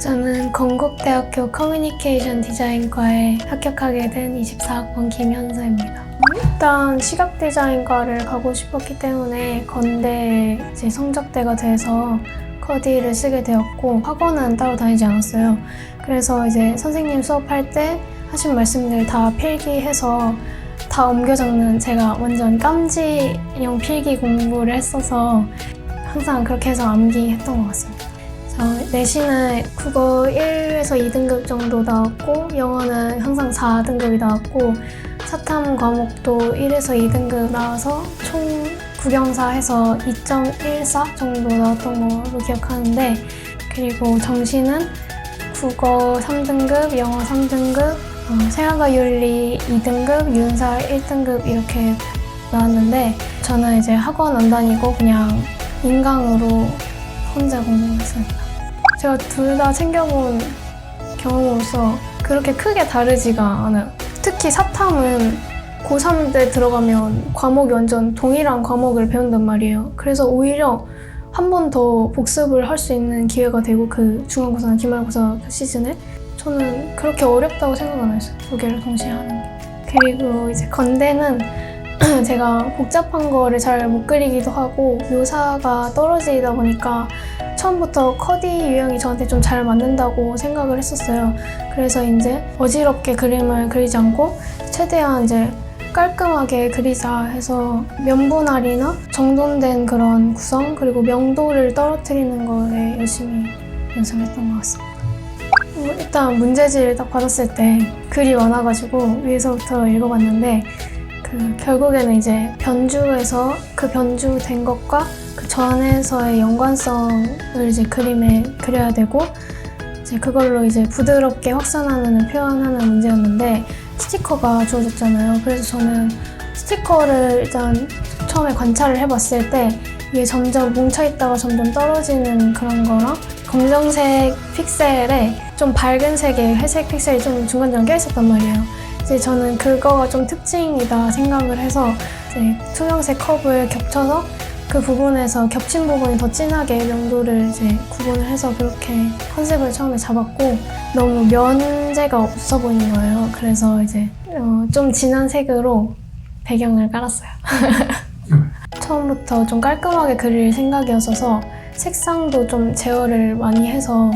저는 건국대학교 커뮤니케이션 디자인과에 합격하게 된 24학번 김현서입니다. 일단 시각 디자인과를 가고 싶었기 때문에 건대에 이제 성적대가 돼서 커디를 쓰게 되었고 학원은 따로 다니지 않았어요. 그래서 이제 선생님 수업할 때 하신 말씀들 다 필기해서 다 옮겨 적는 제가 완전 깜지형 필기 공부를 했어서 항상 그렇게 해서 암기했던 것 같습니다. 그래서 내신은 국어 1에서 2등급 정도 나왔고 영어는 항상 4등급이 나왔고 사탐 과목도 1에서 2등급 나와서 총 국영사 해서 2.14 정도 나왔던 걸로 기억하는데 그리고 정시는 국어 3등급, 영어 3등급, 어, 생활과 윤리 2등급, 윤사 1등급 이렇게 나왔는데 저는 이제 학원 안 다니고 그냥 인강으로 혼자 공부했습니다. 제가 둘 다 챙겨본 경험으로서 그렇게 크게 다르지가 않아요. 특히 사탐은 고3 때 들어가면 과목이 완전 동일한 과목을 배운단 말이에요. 그래서 오히려 한 번 더 복습을 할 수 있는 기회가 되고 그 중간고사나 기말고사 그 시즌에 저는 그렇게 어렵다고 생각 안 했어요. 두 개를 동시에 하는 게. 그리고 이제 건대는 제가 복잡한 거를 잘 못 그리기도 하고 묘사가 떨어지다 보니까 처음부터 커디 유형이 저한테 좀 잘 맞는다고 생각을 했었어요. 그래서 이제 어지럽게 그림을 그리지 않고 최대한 이제 깔끔하게 그리자 해서 면분할이나 정돈된 그런 구성 그리고 명도를 떨어뜨리는 거에 열심히 연습했던 것 같습니다. 어, 일단 문제지를 딱 받았을 때 글이 많아가지고 위에서부터 읽어봤는데 그 결국에는 이제 변주에서 그 변주된 것과 그 전에서의 연관성을 이제 그림에 그려야 되고 이제 그걸로 이제 부드럽게 확산하는 표현하는 문제였는데 스티커가 주어졌잖아요. 그래서 저는 스티커를 일단 처음에 관찰을 해봤을 때 이게 점점 뭉쳐있다가 점점 떨어지는 그런 거랑 검정색 픽셀에 좀 밝은 색의 회색 픽셀이 좀 중간중간 껴있었단 말이에요. 이제 저는 그거가 좀 특징이다 생각을 해서 투명색 컵을 겹쳐서 그 부분에서 겹친 부분이 더 진하게 명도를 이제 구분을 해서 그렇게 컨셉을 처음에 잡았고 너무 면제가 없어 보이는 거예요. 그래서 이제 어, 좀 진한 색으로 배경을 깔았어요. 처음부터 좀 깔끔하게 그릴 생각이었어서 색상도 좀 제어를 많이 해서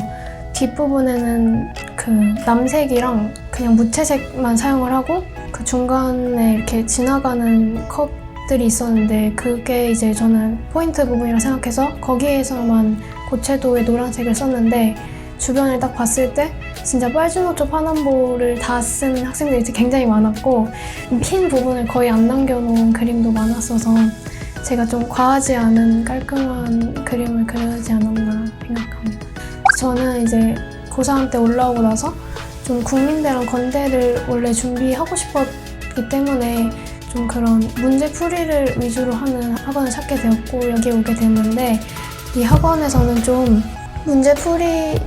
뒷부분에는 그 남색이랑 그냥 무채색만 사용을 하고 그 중간에 이렇게 지나가는 컵 들이 있었는데 그게 이제 저는 포인트 부분이라 생각해서 거기에서만 고채도의 노란색을 썼는데 주변을 딱 봤을 때 진짜 빨주노초 파남보를 다 쓴 학생들이 굉장히 많았고 흰 부분을 거의 안 남겨놓은 그림도 많았어서 제가 좀 과하지 않은 깔끔한 그림을 그려야지 않았나 생각합니다. 저는 이제 고3 때 올라오고 나서 좀 국민대랑 건대를 원래 준비하고 싶었기 때문에 좀 그런 문제 풀이를 위주로 하는 학원을 찾게 되었고 여기에 오게 됐는데 이 학원에서는 좀 문제 풀이에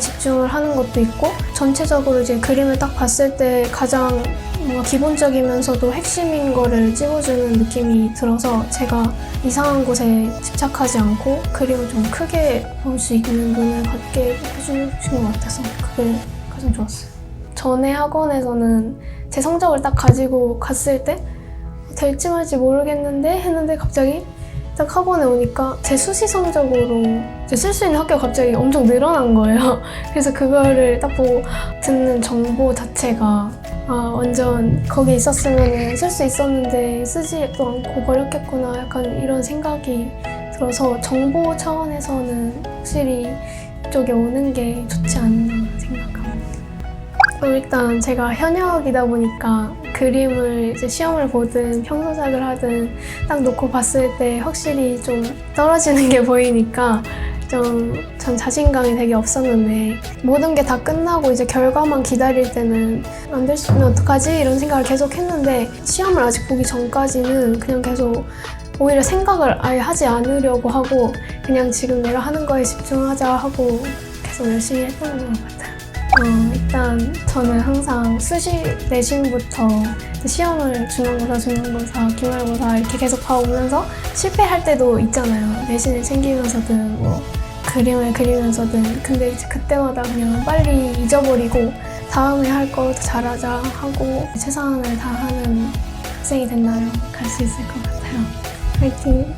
집중을 하는 것도 있고 전체적으로 이제 그림을 딱 봤을 때 가장 뭔가 기본적이면서도 핵심인 거를 찍어주는 느낌이 들어서 제가 이상한 곳에 집착하지 않고 그림을 좀 크게 볼 수 있는 눈을 갖게 해주신 것 같아서 그게 가장 좋았어요. 전에 학원에서는 제 성적을 딱 가지고 갔을 때 될지 말지 모르겠는데 했는데 갑자기 딱 학원에 오니까 제 수시 성적으로 쓸 수 있는 학교가 갑자기 엄청 늘어난 거예요. 그래서 그거를 딱 보고 듣는 정보 자체가 아 완전 거기 있었으면 쓸 수 있었는데 쓰지도 않고 버렸겠구나 약간 이런 생각이 들어서 정보 차원에서는 확실히 이쪽에 오는 게 좋지 않나 생각합니다. 일단 제가 현역이다 보니까 그림을 이제 시험을 보든 평소작을 하든 딱 놓고 봤을 때 확실히 좀 떨어지는 게 보이니까 좀 전 자신감이 되게 없었는데 모든 게 다 끝나고 이제 결과만 기다릴 때는 안 됐으면 어떡하지 이런 생각을 계속 했는데 시험을 아직 보기 전까지는 그냥 계속 오히려 생각을 아예 하지 않으려고 하고 그냥 지금 내가 하는 거에 집중하자 하고 계속 열심히 했던 것 같아요. 어, 일단 저는 항상 수시 내신부터 시험을 중간고사, 중간고사, 기말고사 이렇게 계속 봐오면서 실패할 때도 있잖아요. 내신을 챙기면서든 뭐 그림을 그리면서든 근데 이제 그때마다 그냥 빨리 잊어버리고 다음에 할 거 더 잘하자 하고 최선을 다하는 학생이 된다면 갈 수 있을 것 같아요. 화이팅!